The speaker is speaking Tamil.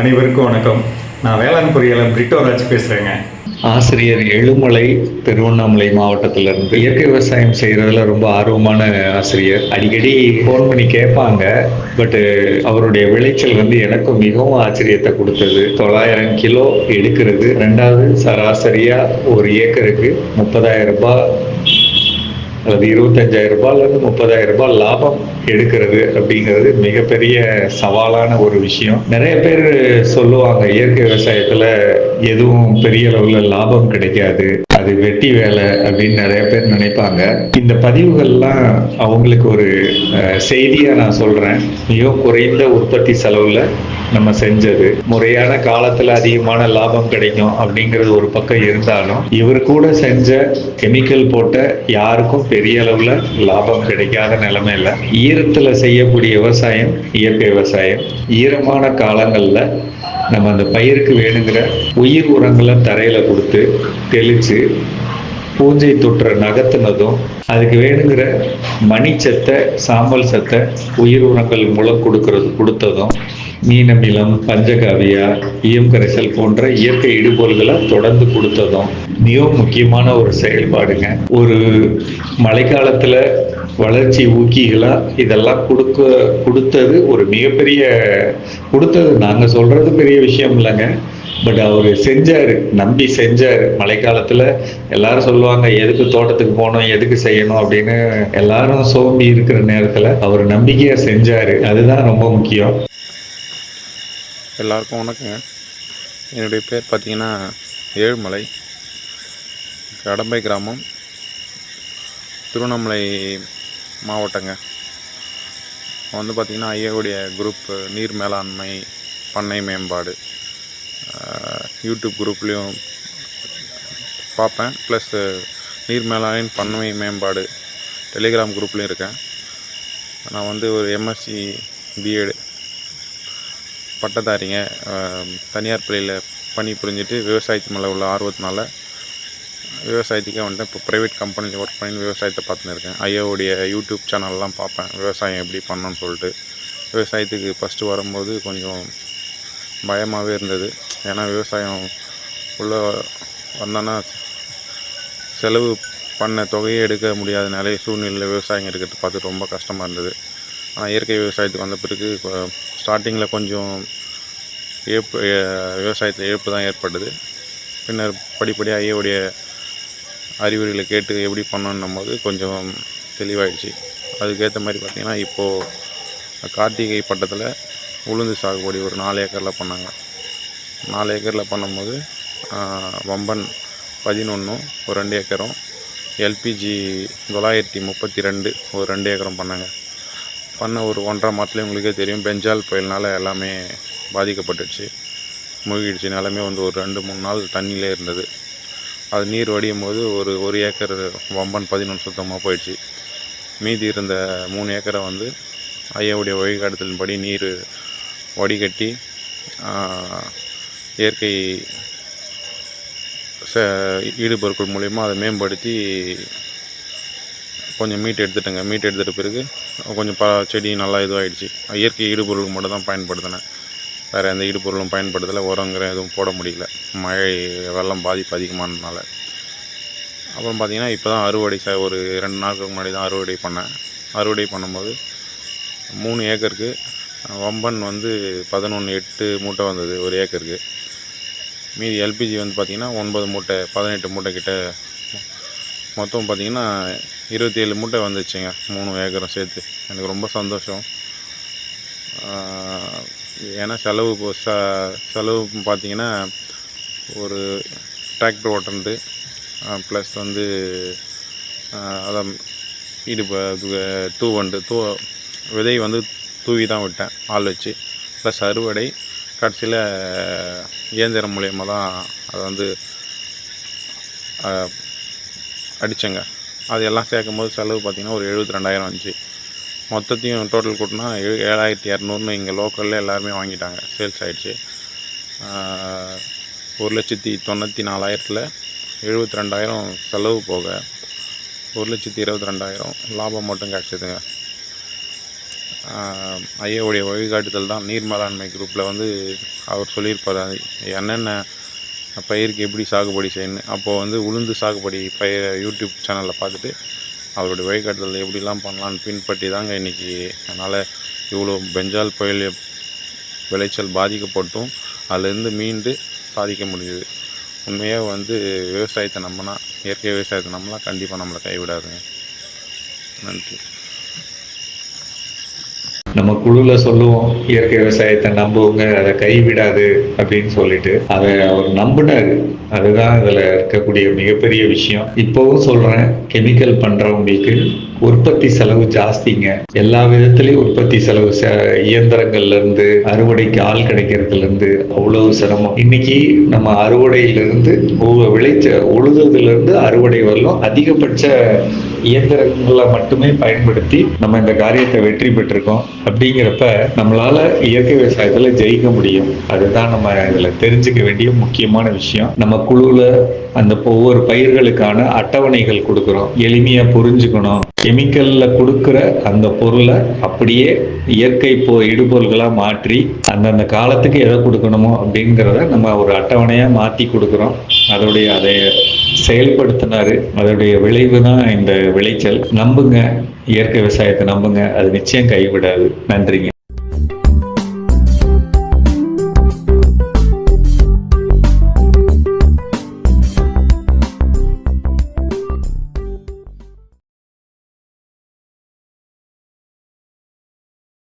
அனைவருக்கும் வணக்கம். நான் வேளாண் பொறியாளர் பிரிட்டோ ராஜ் பேசுகிறேங்க ஆசிரியர் எழுமலை திருவண்ணாமலை மாவட்டத்திலிருந்து இயற்கை விவசாயம் செய்கிறதுல ரொம்ப ஆர்வமான ஆசிரியர். அடிக்கடி ஃபோன் பண்ணி கேட்பாங்க. பட்டு அவருடைய விளைச்சல் வந்து எனக்கும் மிகவும் ஆச்சரியத்தை கொடுத்தது. தொள்ளாயிரம் கிலோ எடுக்கிறது. ரெண்டாவது சராசரியாக ஒரு ஏக்கருக்கு முப்பதாயிரம் ரூபாய் அல்லது இருபத்தஞ்சாயிரம் ரூபாயிலிருந்து முப்பதாயிரம் ரூபாய் லாபம் எடுக்கிறது அப்படிங்கிறது மிகப்பெரிய சவாலான ஒரு விஷயம். நிறைய பேர் சொல்லுவாங்க இயற்கை விவசாயத்தில் எதுவும் பெரிய அளவில் லாபம் கிடைக்காது. அது வெட்டி வேலை அப்படின்னு நிறைய பேர் நினைப்பாங்க. இந்த பதிவுகள்லாம் அவங்களுக்கு ஒரு செய்தியாக நான் சொல்கிறேன் மிக குறைந்த உற்பத்தி செலவில் நம்ம செஞ்சது. முறையான காலத்தில் அதிகமான லாபம் கிடைக்கும் அப்படிங்கிறது ஒரு பக்கம் இருந்தாலும் இவர் கூட செஞ்ச கெமிக்கல் போட்ட யாருக்கும் பெரிய அளவில் லாபம் கிடைக்காத நிலமையில ஈரத்தில் செய்யக்கூடிய விவசாயம் இயற்கை விவசாயம். ஈரமான காலங்களில் நம்ம அந்த பயிருக்கு வேணுங்கிற உயிர் உரங்களை தரையில் கொடுத்து தெளித்து பூஞ்சை தொற்றை நகர்த்தினதும் அதுக்கு வேணுங்கிற மணிச்சத்தை சாம்பல் சத்தை உயிர் உரங்கள் மூலம் கொடுக்கறது கொடுத்ததும் மீனமிலம் பஞ்சகாவியா ஈயம் கரைசல் போன்ற இயற்கை இடுபொருள்களை தொடர்ந்து கொடுத்ததும் மிகவும் முக்கியமான ஒரு செயல்பாடுங்க. ஒரு மழைக்காலத்துல வளர்ச்சி ஊக்கிகளா இதெல்லாம் கொடுக்க கொடுத்தது ஒரு மிகப்பெரிய கொடுத்தது நாங்க சொல்றது பெரிய விஷயம் இல்லைங்க. பட் அவர் செஞ்சாரு நம்பி செஞ்சாரு. மழைக்காலத்துல எல்லாரும் சொல்லுவாங்க எதுக்கு தோட்டத்துக்கு போகணும் எதுக்கு செய்யணும்? அப்படின்னு எல்லாரும் சோம்பி இருக்கிற நேரத்துல அவர் நம்பிக்கையா செஞ்சாரு. அதுதான் ரொம்ப முக்கியம். எல்லாருக்கும் வணக்கங்க. என்னுடைய பேர் பார்த்தீங்கன்னா ஏழுமலை. கடம்பை கிராமம் திருவண்ணாமலை மாவட்டங்க. வந்து பார்த்திங்கன்னா ஐயாவுடைய குரூப் நீர் மேலாண்மை பண்ணை மேம்பாடு. யூடியூப் குரூப்லேயும் பார்ப்பேன். ப்ளஸ் நீர் மேலாண்மை பண்ணை மேம்பாடு டெலிகிராம் குரூப்லேயும் இருக்கேன். நான் வந்து ஒரு எம்எஸ்சி பிஎட் பட்டதாரிங்க. தனியார் பள்ளியில் பணி புரிஞ்சுட்டு விவசாயத்து மேலே உள்ள ஆர்வத்தினால விவசாயத்துக்கே வந்துட்டு இப்போ ப்ரைவேட் கம்பெனியில் ஒர்க் பண்ணி விவசாயத்தை பார்த்துன்னு இருக்கேன். ஐயாவுடைய யூடியூப் சேனல்லாம் பார்ப்பேன். விவசாயம் எப்படி பண்ணணும்னு சொல்லிட்டு. விவசாயத்துக்கு ஃபஸ்ட்டு வரும்போது கொஞ்சம் பயமாகவே இருந்தது. ஏன்னா விவசாயம் உள்ளே வந்தோன்னா செலவு பண்ண தொகையை எடுக்க முடியாத நிலை சூழ்நிலையில் விவசாயம் இருக்கிறது பார்த்து ரொம்ப கஷ்டமாக இருந்தது. ஆனால் இயற்கை விவசாயத்துக்கு வந்த பிறகு இப்போ ஸ்டார்டிங்கில் கொஞ்சம் இழப்பு விவசாயத்தில் இழப்பு தான் ஏற்பட்டது. பின்னர் படிப்படியாக ஐயோடைய அறிவுரைகளை கேட்டு எப்படி பண்ணணும் போது கொஞ்சம் தெளிவாயிடுச்சு. அதுக்கேற்ற மாதிரி பார்த்திங்கன்னா இப்போது கார்த்திகை பட்டத்தில் உளுந்து சாகுபடி ஒரு நாலு ஏக்கரில் பண்ணாங்க. நாலு ஏக்கரில் பண்ணும்போது வம்பன் பதினொன்றும் ஒரு ரெண்டு ஏக்கரும். எல்பிஜி தொள்ளாயிரத்தி முப்பத்தி ரெண்டு ஒரு ரெண்டு ஏக்கரும் பண்ணாங்க. பண்ண ஒரு ஒன்றரை மாதத்துலேயே உங்களுக்கே தெரியும் பெஞ்சால் புயல்னால் எல்லாமே பாதிக்கப்பட்டுடுச்சு. மூழ்கிடுச்சு நிலமே வந்து ஒரு ரெண்டு மூணு நாள் தண்ணியிலே இருந்தது. அது நீர் வடியும் போது ஒரு ஒரு ஏக்கர் வம்பன் பதினொன்று சுத்தமாக போயிடுச்சு. மீதி இருந்த மூணு ஏக்கரை வந்து ஐயாவுடைய வழிகாட்டுதலின்படி நீர் வடிகட்டி இயற்கை ச ஈடுபொருட்கள் மூலயமா அதை மேம்படுத்தி கொஞ்சம் மீட் எடுத்துட்டேங்க. மீட் எடுத்துகிட்ட பிறகு கொஞ்சம் ப செடி நல்லா இதுவாகிடுச்சு இயற்கை இடுபொருளுக்கு மட்டும் தான் பயன்படுத்தினேன். வேறு எந்த ஈடுபொருளும் பயன்படுத்தலை. உரங்கிற எதுவும் போட முடியல. மழை வெள்ளம் பாதிப்பு அதிகமானதுனால. அப்புறம் பார்த்திங்கன்னா இப்போ தான் அறுவடை ச ஒரு ரெண்டு நாளுக்கு முன்னாடி தான் அறுவடை பண்ணேன். அறுவடை பண்ணும்போது மூணு ஏக்கருக்கு வம்பன் வந்து பதினொன்று எட்டு மூட்டை வந்தது ஒரு ஏக்கருக்கு. மீதி எல்பிஜி வந்து பார்த்திங்கன்னா ஒன்பது மூட்டை பதினெட்டு மூட்டை கிட்ட. மொத்தம் பார்த்திங்கன்னா இருபத்தி ஏழு மூட்டை வந்துச்சுங்க மூணு ஏக்கரும் சேர்த்து. எனக்கு ரொம்ப சந்தோஷம். ஏன்னா செலவு இப்போ ச செலவு பார்த்திங்கன்னா ஒரு டிராக்டர் ஓட்டுறது ப்ளஸ் வந்து அதான் இடுப்பு தூ வண்டு தூ விதை வந்து தூவி தான் விட்டேன். ஆள் வச்சு. ப்ளஸ் அறுவடை கடைசியில் இயந்திரம் மூலயமா தான் அதை வந்து அடித்தேங்க அது எல்லாம் சேர்க்கும் போது செலவு பார்த்திங்கன்னா ஒரு எழுபத்தி ரெண்டாயிரம் வந்துச்சு மொத்தத்தையும் டோட்டல் கூட்டினா ஏ ஏழாயிரத்தி இரநூறுன்னு இங்கே லோக்கலில் எல்லாருமே வாங்கிட்டாங்க. சேல்ஸ் ஆகிடுச்சு ஒரு லட்சத்தி தொண்ணூற்றி நாலாயிரத்தில் எழுபத்தி ரெண்டாயிரம் செலவு போக ஒரு லட்சத்தி இருபத்தி ரெண்டாயிரம் லாபம் மட்டும் கிடச்சிதுங்க. ஐயாவுடைய வழிகாட்டுதல் தான் நீர் மேலாண்மை குரூப்பில் வந்து அவர் சொல்லியிருப்பார். என்னென்ன பயிருக்கு எப்படி சாகுபடி செய்யணும் அப்போது வந்து உளுந்து சாகுபடி பயிர் யூடியூப் சேனலில் பார்த்துட்டு அவருடைய வழிகாட்டுதல் எப்படிலாம் பண்ணலான்னு பின்பற்றி தாங்க இன்றைக்கி அதனால் இவ்வளோ பெஞ்சால் புயல் விளைச்சல் பாதிக்கப்பட்டும். அதுலேருந்து மீண்டு சாதிக்க முடியுது. உண்மையாக வந்து விவசாயத்தை நம்மனா இயற்கை விவசாயத்தை நம்மளாம் கண்டிப்பாக நம்மளை கைவிடாதுங்க. நன்றி. நம்ம குழுல சொல்லுவோம் இயற்கை விவசாயத்தை நம்புவங்க அதை கைவிடாது அப்படின்னு சொல்லிட்டு. அதை அவர் நம்பினாரு. அதுதான் இதுல இருக்கக்கூடிய மிகப்பெரிய விஷயம். இப்போவும் சொல்றேன் கெமிக்கல் பண்றவங்களுக்கு உற்பத்தி செலவு ஜாஸ்திங்க. எல்லா விதத்துலேயும் உற்பத்தி செலவு ச- இயந்திரங்கள்ல இருந்து அறுவடைக்கு ஆள் கிடைக்கிறதுல இருந்து அவ்வளவு சிரமம். இன்னைக்கு நம்ம அறுவடையில இருந்து விளைச்ச உழுதுல இருந்து அறுவடை வரலும் அதிகபட்ச இயந்திரங்களை மட்டுமே பயன்படுத்தி நம்ம இந்த காரியத்தை வெற்றி பெற்றிருக்கோம் அப்படிங்கிறப்ப நம்மளால இயற்கை விவசாயத்துல ஜெயிக்க முடியும். அதுதான் நம்ம இதுல தெரிஞ்சுக்க வேண்டிய முக்கியமான விஷயம். நம்ம குழுல அந்த ஒவ்வொரு பயிர்களுக்கான அட்டவணைகள் கொடுக்குறோம். எளிமையா புரிஞ்சுக்கணும். கெமிக்கல்ல கொடுக்குற அந்த பொருளை அப்படியே இயற்கை போ இடுபொருள்களா மாற்றி அந்தந்த காலத்துக்கு எதை கொடுக்கணுமோ அப்படிங்கிறத நம்ம ஒரு அட்டவணையா மாத்தி கொடுக்குறோம். அதோடைய அதை செயல்படுத்தினாரு. அதோடைய விளைவு தான் இந்த விளைச்சல். நம்புங்க. இயற்கை விவசாயத்தை நம்புங்க. அது நிச்சயம் கைவிடாது. நன்றிங்க.